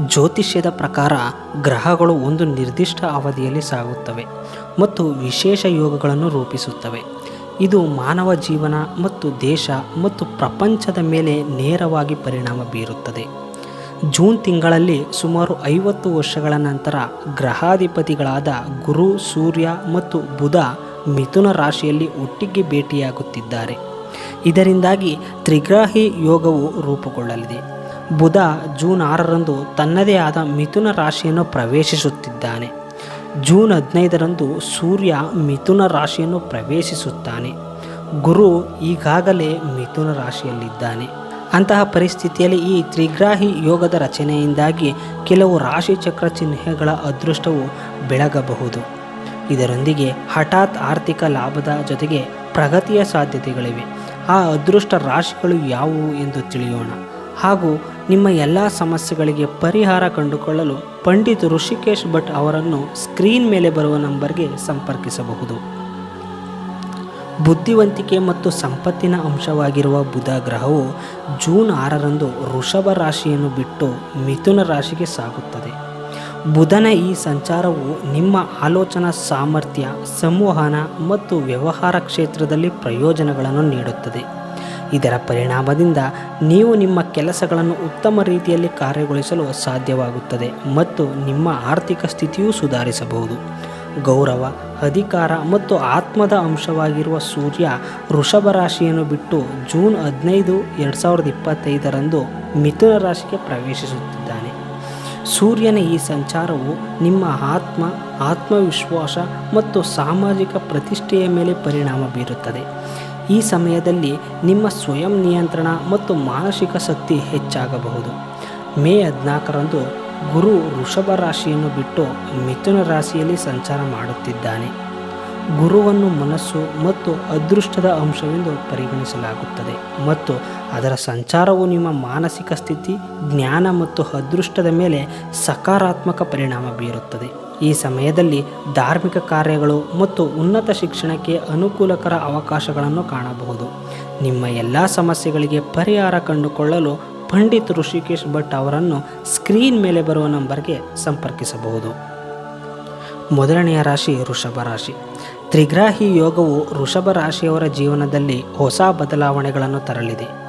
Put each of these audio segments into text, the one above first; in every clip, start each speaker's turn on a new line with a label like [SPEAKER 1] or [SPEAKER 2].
[SPEAKER 1] ಜ್ಯೋತಿಷ್ಯದ ಪ್ರಕಾರ ಗ್ರಹಗಳು ಒಂದು ನಿರ್ದಿಷ್ಟ ಅವಧಿಯಲ್ಲಿ ಸಾಗುತ್ತವೆ ಮತ್ತು ವಿಶೇಷ ಯೋಗಗಳನ್ನು ರೂಪಿಸುತ್ತವೆ. ಇದು ಮಾನವ ಜೀವನ ಮತ್ತು ದೇಶ ಮತ್ತು ಪ್ರಪಂಚದ ಮೇಲೆ ನೇರವಾಗಿ ಪರಿಣಾಮ ಬೀರುತ್ತದೆ. ಜೂನ್ ತಿಂಗಳಲ್ಲಿ ಸುಮಾರು ಐವತ್ತು ವರ್ಷಗಳ ನಂತರ ಗ್ರಹಾಧಿಪತಿಗಳಾದ ಗುರು, ಸೂರ್ಯ ಮತ್ತು ಬುಧ ಮಿಥುನ ರಾಶಿಯಲ್ಲಿ ಒಟ್ಟಿಗೆ ಭೇಟಿಯಾಗುತ್ತಿದ್ದಾರೆ. ಇದರಿಂದಾಗಿ ತ್ರಿಗ್ರಾಹಿ ಯೋಗವು ರೂಪುಗೊಳ್ಳಲಿದೆ. ಬುಧ ಜೂನ್ ಆರರಂದು ತನ್ನದೇ ಆದ ಮಿಥುನ ರಾಶಿಯನ್ನು ಪ್ರವೇಶಿಸುತ್ತಿದ್ದಾನೆ. ಜೂನ್ ಹದಿನೈದರಂದು ಸೂರ್ಯ ಮಿಥುನ ರಾಶಿಯನ್ನು ಪ್ರವೇಶಿಸುತ್ತಾನೆ. ಗುರು ಈಗಾಗಲೇ ಮಿಥುನ ರಾಶಿಯಲ್ಲಿದ್ದಾನೆ. ಅಂತಹ ಪರಿಸ್ಥಿತಿಯಲ್ಲಿ ಈ ತ್ರಿಗ್ರಾಹಿ ಯೋಗದ ರಚನೆಯಿಂದಾಗಿ ಕೆಲವು ರಾಶಿ ಚಕ್ರ ಚಿಹ್ನೆಗಳ ಅದೃಷ್ಟವು ಬೆಳಗಬಹುದು. ಇದರೊಂದಿಗೆ ಹಠಾತ್ ಆರ್ಥಿಕ ಲಾಭದ ಜೊತೆಗೆ ಪ್ರಗತಿಯ ಸಾಧ್ಯತೆಗಳಿವೆ. ಆ ಅದೃಷ್ಟ ರಾಶಿಗಳು ಯಾವುವು ಎಂದು ತಿಳಿಯೋಣ. ಹಾಗೂ ನಿಮ್ಮ ಎಲ್ಲ ಸಮಸ್ಯೆಗಳಿಗೆ ಪರಿಹಾರ ಕಂಡುಕೊಳ್ಳಲು ಪಂಡಿತ್ ಋಷಿಕೇಶ್ ಭಟ್ ಅವರನ್ನು ಸ್ಕ್ರೀನ್ ಮೇಲೆ ಬರುವ ನಂಬರ್ಗೆ ಸಂಪರ್ಕಿಸಬಹುದು. ಬುದ್ಧಿವಂತಿಕೆ ಮತ್ತು ಸಂಪತ್ತಿನ ಅಂಶವಾಗಿರುವ ಬುಧ ಗ್ರಹವು ಜೂನ್ ಆರರಂದು ವೃಷಭ ರಾಶಿಯನ್ನು ಬಿಟ್ಟು ಮಿಥುನ ರಾಶಿಗೆ ಸಾಗುತ್ತದೆ. ಬುಧನ ಈ ಸಂಚಾರವು ನಿಮ್ಮ ಆಲೋಚನಾ ಸಾಮರ್ಥ್ಯ, ಸಂವಹನ ಮತ್ತು ವ್ಯವಹಾರ ಕ್ಷೇತ್ರದಲ್ಲಿ ಪ್ರಯೋಜನಗಳನ್ನು ನೀಡುತ್ತದೆ. ಇದರ ಪರಿಣಾಮದಿಂದ ನೀವು ನಿಮ್ಮ ಕೆಲಸಗಳನ್ನು ಉತ್ತಮ ರೀತಿಯಲ್ಲಿ ಕಾರ್ಯಗೊಳಿಸಲು ಸಾಧ್ಯವಾಗುತ್ತದೆ ಮತ್ತು ನಿಮ್ಮ ಆರ್ಥಿಕ ಸ್ಥಿತಿಯೂ ಸುಧಾರಿಸಬಹುದು. ಗೌರವ, ಅಧಿಕಾರ ಮತ್ತು ಆತ್ಮದ ಅಂಶವಾಗಿರುವ ಸೂರ್ಯ ವೃಷಭ ರಾಶಿಯನ್ನು ಬಿಟ್ಟು ಜೂನ್ ಹದಿನೈದು, ಎರಡು ಸಾವಿರದ ಇಪ್ಪತ್ತೈದರಂದು ಮಿಥುನ ರಾಶಿಗೆ ಪ್ರವೇಶಿಸುತ್ತಿದ್ದಾನೆ. ಸೂರ್ಯನ ಈ ಸಂಚಾರವು ನಿಮ್ಮ ಆತ್ಮ, ಆತ್ಮವಿಶ್ವಾಸ ಮತ್ತು ಸಾಮಾಜಿಕ ಪ್ರತಿಷ್ಠೆಯ ಮೇಲೆ ಪರಿಣಾಮ ಬೀರುತ್ತದೆ. ಈ ಸಮಯದಲ್ಲಿ ನಿಮ್ಮ ಸ್ವಯಂ ನಿಯಂತ್ರಣ ಮತ್ತು ಮಾನಸಿಕ ಶಕ್ತಿ ಹೆಚ್ಚಾಗಬಹುದು. ಮೇ ಹದಿನಾಲ್ಕರಂದು ಗುರು ವೃಷಭ ರಾಶಿಯನ್ನು ಬಿಟ್ಟು ಮಿಥುನ ರಾಶಿಯಲ್ಲಿ ಸಂಚಾರ ಮಾಡುತ್ತಿದ್ದಾನೆ. ಗುರುವನ್ನು ಮನಸ್ಸು ಮತ್ತು ಅದೃಷ್ಟದ ಅಂಶವೆಂದು ಪರಿಗಣಿಸಲಾಗುತ್ತದೆ ಮತ್ತು ಅದರ ಸಂಚಾರವು ನಿಮ್ಮ ಮಾನಸಿಕ ಸ್ಥಿತಿ, ಜ್ಞಾನ ಮತ್ತು ಅದೃಷ್ಟದ ಮೇಲೆ ಸಕಾರಾತ್ಮಕ ಪರಿಣಾಮ ಬೀರುತ್ತದೆ. ಈ ಸಮಯದಲ್ಲಿ ಧಾರ್ಮಿಕ ಕಾರ್ಯಗಳು ಮತ್ತು ಉನ್ನತ ಶಿಕ್ಷಣಕ್ಕೆ ಅನುಕೂಲಕರ ಅವಕಾಶಗಳನ್ನು ಕಾಣಬಹುದು. ನಿಮ್ಮ ಎಲ್ಲ ಸಮಸ್ಯೆಗಳಿಗೆ ಪರಿಹಾರ ಕಂಡುಕೊಳ್ಳಲು ಪಂಡಿತ್ ಋಷಿಕೇಶ್ ಭಟ್ ಅವರನ್ನು ಸ್ಕ್ರೀನ್ ಮೇಲೆ ಬರುವ ನಂಬರ್ಗೆ ಸಂಪರ್ಕಿಸಬಹುದು. ಮೊದಲನೆಯ ರಾಶಿ ವೃಷಭ ರಾಶಿ. ತ್ರಿಗ್ರಾಹಿ ಯೋಗವು ವೃಷಭ ರಾಶಿಯವರ ಜೀವನದಲ್ಲಿ ಹೊಸ ಬದಲಾವಣೆಗಳನ್ನು ತರಲಿದೆ.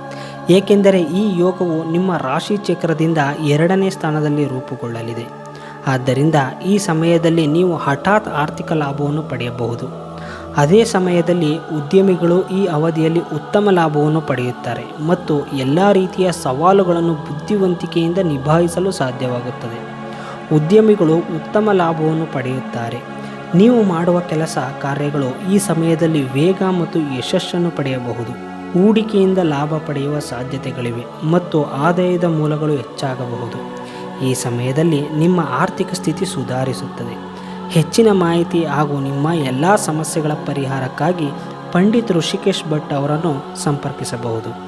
[SPEAKER 1] ಏಕೆಂದರೆ ಈ ಯೋಗವು ನಿಮ್ಮ ರಾಶಿ ಚಕ್ರದಿಂದ ಎರಡನೇ ಸ್ಥಾನದಲ್ಲಿ ರೂಪುಗೊಳ್ಳಲಿದೆ. ಆದ್ದರಿಂದ ಈ ಸಮಯದಲ್ಲಿ ನೀವು ಹಠಾತ್ ಆರ್ಥಿಕ ಲಾಭವನ್ನು ಪಡೆಯಬಹುದು. ಅದೇ ಸಮಯದಲ್ಲಿ ಉದ್ಯಮಿಗಳು ಈ ಅವಧಿಯಲ್ಲಿ ಉತ್ತಮ ಲಾಭವನ್ನು ಪಡೆಯುತ್ತಾರೆ ಮತ್ತು ಎಲ್ಲ ರೀತಿಯ ಸವಾಲುಗಳನ್ನು ಬುದ್ಧಿವಂತಿಕೆಯಿಂದ ನಿಭಾಯಿಸಲು ಸಾಧ್ಯವಾಗುತ್ತದೆ. ಉದ್ಯಮಿಗಳು ಉತ್ತಮ ಲಾಭವನ್ನು ಪಡೆಯುತ್ತಾರೆ. ನೀವು ಮಾಡುವ ಕೆಲಸ ಕಾರ್ಯಗಳು ಈ ಸಮಯದಲ್ಲಿ ವೇಗ ಮತ್ತು ಯಶಸ್ಸನ್ನು ಪಡೆಯಬಹುದು. ಹೂಡಿಕೆಯಿಂದ ಲಾಭ ಪಡೆಯುವ ಸಾಧ್ಯತೆಗಳಿವೆ ಮತ್ತು ಆದಾಯದ ಮೂಲಗಳು ಹೆಚ್ಚಾಗಬಹುದು. ಈ ಸಮಯದಲ್ಲಿ ನಿಮ್ಮ ಆರ್ಥಿಕ ಸ್ಥಿತಿ ಸುಧಾರಿಸುತ್ತದೆ. ಹೆಚ್ಚಿನ ಮಾಹಿತಿ ಹಾಗೂ ನಿಮ್ಮ ಎಲ್ಲ ಸಮಸ್ಯೆಗಳ ಪರಿಹಾರಕ್ಕಾಗಿ ಪಂಡಿತ್ ಋಷಿಕೇಶ್ ಭಟ್ ಅವರನ್ನು ಸಂಪರ್ಕಿಸಬಹುದು.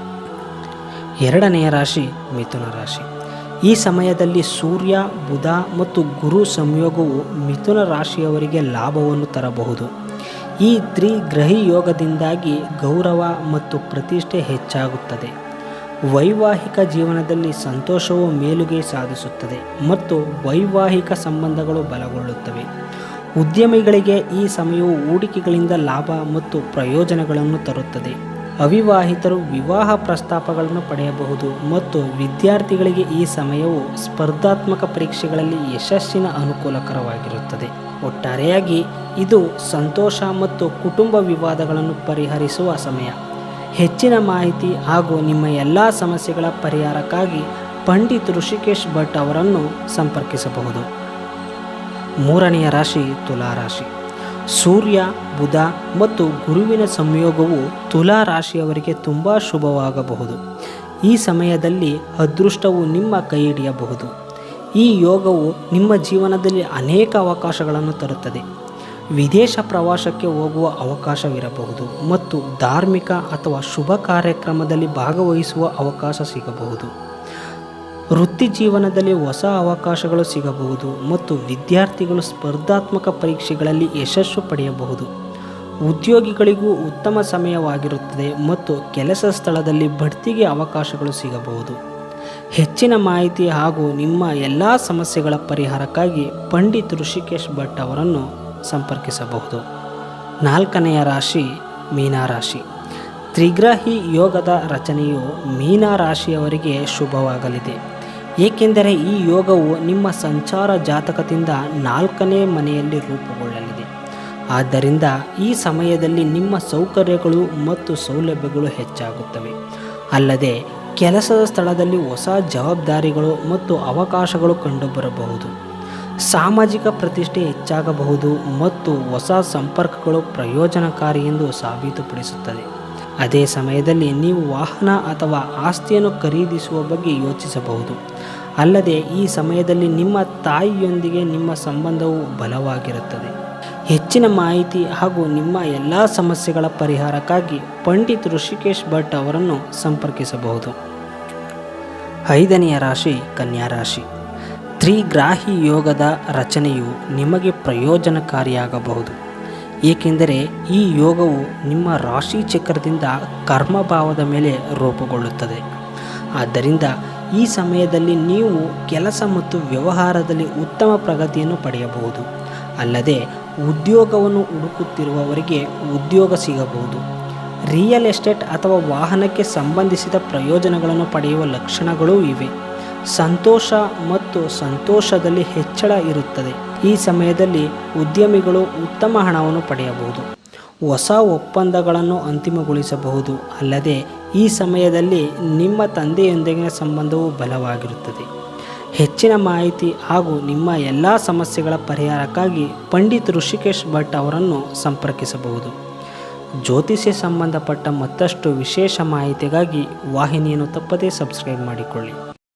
[SPEAKER 1] ಎರಡನೆಯ ರಾಶಿ ಮಿಥುನ ರಾಶಿ. ಈ ಸಮಯದಲ್ಲಿ ಸೂರ್ಯ, ಬುಧ ಮತ್ತು ಗುರು ಸಂಯೋಗವು ಮಿಥುನ ರಾಶಿಯವರಿಗೆ ಲಾಭವನ್ನು ತರಬಹುದು. ಈ ತ್ರಿಗ್ರಹಿ ಯೋಗದಿಂದಾಗಿ ಗೌರವ ಮತ್ತು ಪ್ರತಿಷ್ಠೆ ಹೆಚ್ಚಾಗುತ್ತದೆ. ವೈವಾಹಿಕ ಜೀವನದಲ್ಲಿ ಸಂತೋಷವು ಮೇಲುಗೆ ಸಾಧಿಸುತ್ತದೆ ಮತ್ತು ವೈವಾಹಿಕ ಸಂಬಂಧಗಳು ಬಲಗೊಳ್ಳುತ್ತವೆ. ಉದ್ಯಮಿಗಳಿಗೆ ಈ ಸಮಯವು ಹೂಡಿಕೆಗಳಿಂದ ಲಾಭ ಮತ್ತು ಪ್ರಯೋಜನಗಳನ್ನು ತರುತ್ತದೆ. ಅವಿವಾಹಿತರು ವಿವಾಹ ಪ್ರಸ್ತಾಪಗಳನ್ನು ಪಡೆಯಬಹುದು ಮತ್ತು ವಿದ್ಯಾರ್ಥಿಗಳಿಗೆ ಈ ಸಮಯವು ಸ್ಪರ್ಧಾತ್ಮಕ ಪರೀಕ್ಷೆಗಳಲ್ಲಿ ಯಶಸ್ಸಿನ ಅನುಕೂಲಕರವಾಗಿರುತ್ತದೆ. ಒಟ್ಟಾರೆಯಾಗಿ ಇದು ಸಂತೋಷ ಮತ್ತು ಕುಟುಂಬ ವಿವಾದಗಳನ್ನು ಪರಿಹರಿಸುವ ಸಮಯ. ಹೆಚ್ಚಿನ ಮಾಹಿತಿ ಹಾಗೂ ನಿಮ್ಮ ಎಲ್ಲ ಸಮಸ್ಯೆಗಳ ಪರಿಹಾರಕ್ಕಾಗಿ ಪಂಡಿತ್ ಋಷಿಕೇಶ್ ಭಟ್ ಅವರನ್ನು ಸಂಪರ್ಕಿಸಬಹುದು. ಮೂರನೆಯ ರಾಶಿ ತುಲಾ ರಾಶಿ. ಸೂರ್ಯ, ಬುಧ ಮತ್ತು ಗುರುವಿನ ಸಂಯೋಗವು ತುಲಾ ರಾಶಿಯವರಿಗೆ ತುಂಬ ಶುಭವಾಗಬಹುದು. ಈ ಸಮಯದಲ್ಲಿ ಅದೃಷ್ಟವು ನಿಮ್ಮ ಕೈ ಹಿಡಿಯಬಹುದು. ಈ ಯೋಗವು ನಿಮ್ಮ ಜೀವನದಲ್ಲಿ ಅನೇಕ ಅವಕಾಶಗಳನ್ನು ತರುತ್ತದೆ. ವಿದೇಶ ಪ್ರವಾಸಕ್ಕೆ ಹೋಗುವ ಅವಕಾಶವಿರಬಹುದು ಮತ್ತು ಧಾರ್ಮಿಕ ಅಥವಾ ಶುಭ ಕಾರ್ಯಕ್ರಮದಲ್ಲಿ ಭಾಗವಹಿಸುವ ಅವಕಾಶ ಸಿಗಬಹುದು. ವೃತ್ತಿ ಜೀವನದಲ್ಲಿ ಹೊಸ ಅವಕಾಶಗಳು ಸಿಗಬಹುದು ಮತ್ತು ವಿದ್ಯಾರ್ಥಿಗಳು ಸ್ಪರ್ಧಾತ್ಮಕ ಪರೀಕ್ಷೆಗಳಲ್ಲಿ ಯಶಸ್ಸು ಪಡೆಯಬಹುದು. ಉದ್ಯೋಗಿಗಳಿಗೂ ಉತ್ತಮ ಸಮಯವಾಗಿರುತ್ತದೆ ಮತ್ತು ಕೆಲಸ ಸ್ಥಳದಲ್ಲಿ ಬಡ್ತಿಗೆ ಅವಕಾಶಗಳು ಸಿಗಬಹುದು. ಹೆಚ್ಚಿನ ಮಾಹಿತಿ ಹಾಗೂ ನಿಮ್ಮ ಎಲ್ಲ ಸಮಸ್ಯೆಗಳ ಪರಿಹಾರಕ್ಕಾಗಿ ಪಂಡಿತ್ ಋಷಿಕೇಶ್ ಭಟ್ ಅವರನ್ನು ಸಂಪರ್ಕಿಸಬಹುದು. ನಾಲ್ಕನೆಯ ರಾಶಿ ಮೀನರಾಶಿ ತ್ರಿಗ್ರಹಿ ಯೋಗದ ರಚನೆಯು ಮೀನ ರಾಶಿಯವರಿಗೆ ಶುಭವಾಗಲಿದೆ. ಏಕೆಂದರೆ ಈ ಯೋಗವು ನಿಮ್ಮ ಸಂಚಾರ ಜಾತಕದಿಂದ ನಾಲ್ಕನೇ ಮನೆಯಲ್ಲಿ ರೂಪುಗೊಳ್ಳಲಿದೆ. ಆದ್ದರಿಂದ ಈ ಸಮಯದಲ್ಲಿ ನಿಮ್ಮ ಸೌಕರ್ಯಗಳು ಮತ್ತು ಸೌಲಭ್ಯಗಳು ಹೆಚ್ಚಾಗುತ್ತವೆ. ಅಲ್ಲದೆ ಕೆಲಸದ ಸ್ಥಳದಲ್ಲಿ ಹೊಸ ಜವಾಬ್ದಾರಿಗಳು ಮತ್ತು ಅವಕಾಶಗಳು ಕಂಡುಬರಬಹುದು. ಸಾಮಾಜಿಕ ಪ್ರತಿಷ್ಠೆ ಹೆಚ್ಚಾಗಬಹುದು ಮತ್ತು ಹೊಸ ಸಂಪರ್ಕಗಳು ಪ್ರಯೋಜನಕಾರಿ ಎಂದು ಸಾಬೀತುಪಡಿಸುತ್ತದೆ. ಅದೇ ಸಮಯದಲ್ಲಿ ನೀವು ವಾಹನ ಅಥವಾ ಆಸ್ತಿಯನ್ನು ಖರೀದಿಸುವ ಬಗ್ಗೆ ಯೋಚಿಸಬಹುದು. ಅಲ್ಲದೆ ಈ ಸಮಯದಲ್ಲಿ ನಿಮ್ಮ ತಾಯಿಯೊಂದಿಗೆ ನಿಮ್ಮ ಸಂಬಂಧವು ಬಲವಾಗಿರುತ್ತದೆ. ಹೆಚ್ಚಿನ ಮಾಹಿತಿ ಹಾಗೂ ನಿಮ್ಮ ಎಲ್ಲ ಸಮಸ್ಯೆಗಳ ಪರಿಹಾರಕ್ಕಾಗಿ ಪಂಡಿತ್ ಋಷಿಕೇಶ್ ಭಟ್ ಅವರನ್ನು ಸಂಪರ್ಕಿಸಬಹುದು. ಐದನೆಯ ರಾಶಿ ಕನ್ಯಾ ರಾಶಿ. ತ್ರಿಗ್ರಾಹಿ ಯೋಗದ ರಚನೆಯು ನಿಮಗೆ ಪ್ರಯೋಜನಕಾರಿಯಾಗಬಹುದು. ಏಕೆಂದರೆ ಈ ಯೋಗವು ನಿಮ್ಮ ರಾಶಿ ಚಕ್ರದಿಂದ ಕರ್ಮಭಾವದ ಮೇಲೆ ರೂಪುಗೊಳ್ಳುತ್ತದೆ. ಆದ್ದರಿಂದ ಈ ಸಮಯದಲ್ಲಿ ನೀವು ಕೆಲಸ ಮತ್ತು ವ್ಯವಹಾರದಲ್ಲಿ ಉತ್ತಮ ಪ್ರಗತಿಯನ್ನು ಪಡೆಯಬಹುದು. ಅಲ್ಲದೆ ಉದ್ಯೋಗವನ್ನು ಹುಡುಕುತ್ತಿರುವವರಿಗೆ ಉದ್ಯೋಗ ಸಿಗಬಹುದು. ರಿಯಲ್ ಎಸ್ಟೇಟ್ ಅಥವಾ ವಾಹನಕ್ಕೆ ಸಂಬಂಧಿಸಿದ ಪ್ರಯೋಜನಗಳನ್ನು ಪಡೆಯುವ ಲಕ್ಷಣಗಳೂ ಇವೆ. ಸಂತೋಷ ಮತ್ತು ಸಂತೋಷದಲ್ಲಿ ಹೆಚ್ಚಳ ಇರುತ್ತದೆ. ಈ ಸಮಯದಲ್ಲಿ ಉದ್ಯಮಿಗಳು ಉತ್ತಮ ಹಣವನ್ನು ಪಡೆಯಬಹುದು. ಹೊಸ ಒಪ್ಪಂದಗಳನ್ನು ಅಂತಿಮಗೊಳಿಸಬಹುದು. ಅಲ್ಲದೆ ಈ ಸಮಯದಲ್ಲಿ ನಿಮ್ಮ ತಂದೆಯೊಂದಿಗಿನ ಸಂಬಂಧವು ಬಲವಾಗಿರುತ್ತದೆ. ಹೆಚ್ಚಿನ ಮಾಹಿತಿ ಹಾಗೂ ನಿಮ್ಮ ಎಲ್ಲ ಸಮಸ್ಯೆಗಳ ಪರಿಹಾರಕ್ಕಾಗಿ ಪಂಡಿತ್ ಋಷಿಕೇಶ್ ಭಟ್ ಅವರನ್ನು ಸಂಪರ್ಕಿಸಬಹುದು. ಜ್ಯೋತಿಷ್ಯ ಸಂಬಂಧಪಟ್ಟ ಮತ್ತಷ್ಟು ವಿಶೇಷ ಮಾಹಿತಿಗಾಗಿ ವಾಹಿನಿಯನ್ನು ತಪ್ಪದೇ ಸಬ್ಸ್ಕ್ರೈಬ್ ಮಾಡಿಕೊಳ್ಳಿ.